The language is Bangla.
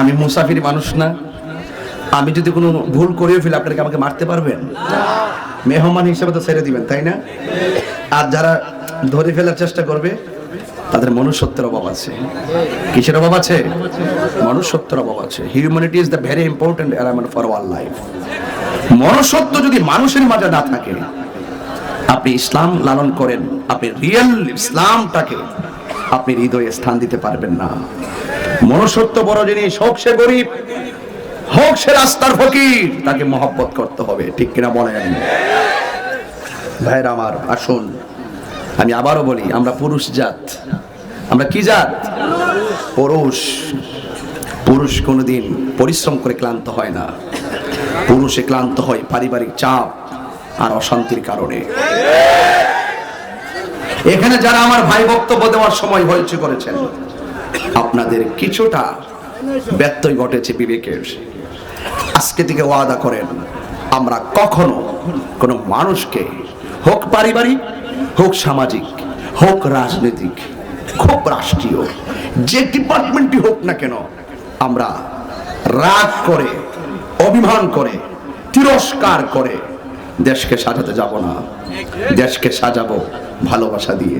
আমি মুসাফির মানুষ না। আমি যদি কোনো ভুল করেও ফেলি, আপনারা কি আমাকে মারতে পারবেন? মেহমান হিসেবে তো ছেড়ে দিবেন, তাই না? আর যারা ধরে ফেলার চেষ্টা করবে, তাদের মনুষ্যত্বের অভাব আছে। কিসের অভাব আছে? মনুষ্যত্বের অভাব আছে। Humanity is the very important element for our life মনুষ্যত্ব যদি মানুষের মাঝে না থাকে, আপনি ইসলাম লালন করেন, আপনি রিয়েল ইসলামটাকে আপনি হৃদয়ে স্থান দিতে পারবেন না। মনুষ্যত্ব বড় জিনিস হোক সে গরিব, হোক সে রাস্তার ফকির, তাকে মহব্বত করতে হবে, ঠিক কিনা বলেন? ভাইরা আমার, আসুন, আমি আবারও বলি, আমরা পুরুষ জাত। আমরা কি জাত? পুরুষ। পুরুষ কোনোদিন পরিশ্রম করে ক্লান্ত হয় না। পুরুষে ক্লান্ত হয় পারিবারিক চাপ আর অশান্তির কারণে। এখানে যারা আমার ভাই বক্তব্য দেওয়ার সময় হয়েছে করেছেন আপনাদের কিছুটা ব্যত্যয় ঘটেছে বিবেকের। আজকে থেকে ওয়াদা করেন, আমরা কখনো কোনো মানুষকে, হোক পারিবারিক, হোক সামাজিক, হোক রাজনৈতিক, হোক রাষ্ট্রীয়, যে ডিপার্টমেন্টই হোক না কেন, আমরা রাগ করে, অভিমান করে, তিরস্কার করে দেশকে সাজাতে যাব না। দেশকে সাজাবো ভালোবাসা দিয়ে।